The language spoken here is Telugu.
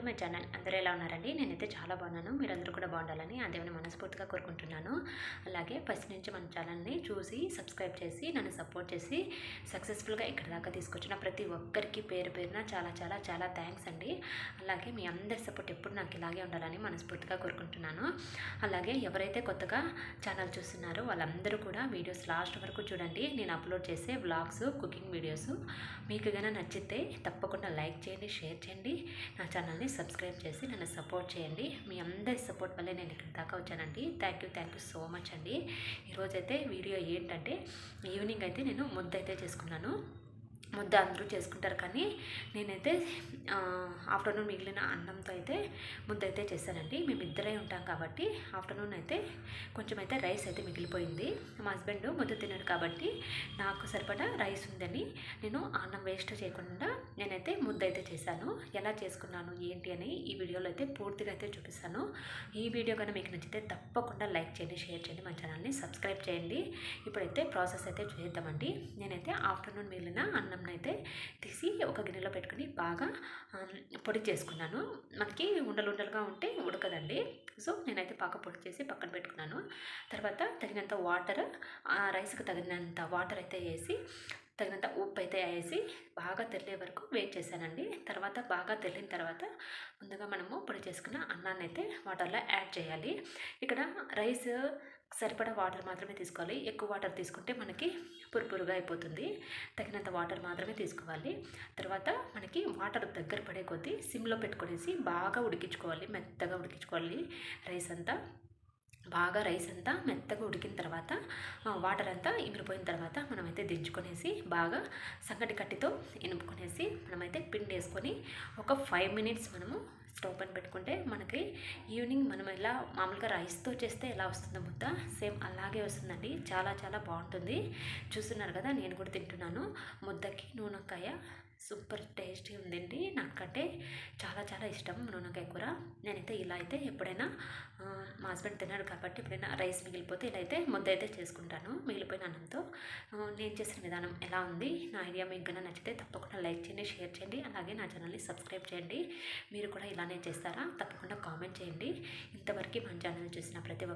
To my channel. అందరూ ఎలా ఉన్నారండి? నేనైతే చాలా బాగున్నాను. మీరందరూ కూడా బాగుండాలని ఆ దేవుని మనస్ఫూర్తిగా కోరుకుంటున్నాను. అలాగే ఫస్ట్ నుంచి మన ఛానల్ని చూసి సబ్స్క్రైబ్ చేసి నన్ను సపోర్ట్ చేసి సక్సెస్ఫుల్గా ఇక్కడ దాకా తీసుకొచ్చిన ప్రతి ఒక్కరికి పేరు పేరున చాలా చాలా చాలా థ్యాంక్స్ అండి. అలాగే మీ అందరి సపోర్ట్ ఎప్పుడు నాకు ఇలాగే ఉండాలని మనస్ఫూర్తిగా కోరుకుంటున్నాను. అలాగే ఎవరైతే కొత్తగా ఛానల్ చూస్తున్నారో వాళ్ళందరూ కూడా వీడియోస్ లాస్ట్ వరకు చూడండి. నేను అప్లోడ్ చేసే వ్లాగ్స్ కుకింగ్ వీడియోస్ మీకు కనుక నచ్చితే తప్పకుండా లైక్ చేయండి షేర్ చేయండి. నా ఛానల్ని సబ్స్క్రైబ్ చేసి నన్ను సపోర్ట్ చేయండి. మీ అందరి సపోర్ట్ వల్లే నేను ఇక్కడ దాకా వచ్చానండి. Thank you thank you so much అండి. ఈరోజైతే వీడియో ఏంటంటే ఈవినింగ్ అయితే నేను ముద్ద అయితే చేసుకున్నాను. ముద్ద అందరూ చేసుకుంటారు. కానీ నేనైతే ఆఫ్టర్నూన్ మిగిలిన అన్నంతో అయితే ముద్ద అయితే చేశానండి. మేము ఇద్దరే ఉంటాం కాబట్టి ఆఫ్టర్నూన్ అయితే కొంచెం అయితే రైస్ అయితే మిగిలిపోయింది. మా హస్బెండ్ ముద్ద తిన్నాడు కాబట్టి నాకు సరిపడా రైస్ ఉందని నేను అన్నం వేస్ట్ చేయకుండా నేనైతే ముద్ద అయితే చేశాను. ఎలా చేసుకున్నాను ఏంటి అని ఈ వీడియోలో అయితే పూర్తిగా అయితే చూపిస్తాను. ఈ వీడియో కానీ మీకు నచ్చితే తప్పకుండా లైక్ చేయండి షేర్ చేయండి మా ఛానల్ని సబ్స్క్రైబ్ చేయండి. ఇప్పుడైతే ప్రాసెస్ అయితే చేద్దామండి నేనైతే ఆఫ్టర్నూన్ మిగిలిన అన్నం అయితే తీసి ఒక గిన్నెలో పెట్టుకుని బాగా పొడి చేసుకున్నాను. మనకి ఉండలు ఉండలుగా ఉంటే ఉడకదండి. సో నేనైతే బాగా పొడి చేసి పక్కన పెట్టుకున్నాను. తర్వాత తగినంత వాటర్ రైస్కి తగినంత వాటర్ అయితే వేసి తగినంత ఉప్పు అయితే వేసి బాగా తెల్లే వరకు వెయిట్ చేశానండి. తర్వాత బాగా తెల్లిన తర్వాత ముందుగా మనము పొడి చేసుకున్న అన్నాన్ని అయితే వాటర్లో యాడ్ చేయాలి. ఇక్కడ రైస్ సరిపడా వాటర్ మాత్రమే తీసుకోవాలి. ఎక్కువ వాటర్ తీసుకుంటే మనకి పురుపురుగా అయిపోతుంది. తగినంత వాటర్ మాత్రమే తీసుకోవాలి. తర్వాత మనకి వాటర్ దగ్గర పడే కొద్దీ సిమ్లో పెట్టుకునేసి బాగా ఉడికించుకోవాలి. మెత్తగా ఉడికించుకోవాలి రైస్ అంతా. బాగా రైస్ అంతా మెత్తగా ఉడికిన తర్వాత వాటర్ అంతా ఇమిరిపోయిన తర్వాత మనమైతే దించుకొనేసి బాగా సంగటి కట్టితో ఇనుపుకొనేసి మనమైతే పిండి వేసుకొని ఒక ఫైవ్ మినిట్స్ మనము స్టవ్ పైన పెట్టుకుంటే మనకి ఈవినింగ్ మనం ఎలా మామూలుగా రైస్తో చేస్తే ఎలా వస్తుందో ముద్ద సేమ్ అలాగే వస్తుందండి. చాలా చాలా బాగుంటుంది. చూస్తున్నారు కదా నేను కూడా తింటున్నాను. ముద్దకి నూనెకాయ సూపర్ టేస్టీ ఉందండి. నాకంటే చాలా చాలా ఇష్టం నూనెకాయ కూర. నేనైతే ఇలా అయితే ఎప్పుడైనా మా హస్బెండ్ తిన్నాడు కాబట్టి ఎప్పుడైనా రైస్ మిగిలిపోతే ఇలా అయితే ముద్ద అయితే చేసుకుంటాను. మిగిలిపోయిన అన్నంతో. నేను చేసిన విధానం ఎలా ఉంది? నా ఐడియా మీకు కన్నా నచ్చితే తప్పకుండా లైక్ చేయండి షేర్ చేయండి. అలాగే నా ఛానల్ని సబ్స్క్రైబ్ చేయండి. మీరు కూడా ఇలానే చేస్తారా? తప్పకుండా కామెంట్ చేయండి. ఇంతవరకు మన ఛానల్ చూసిన ప్రతి ఒక్క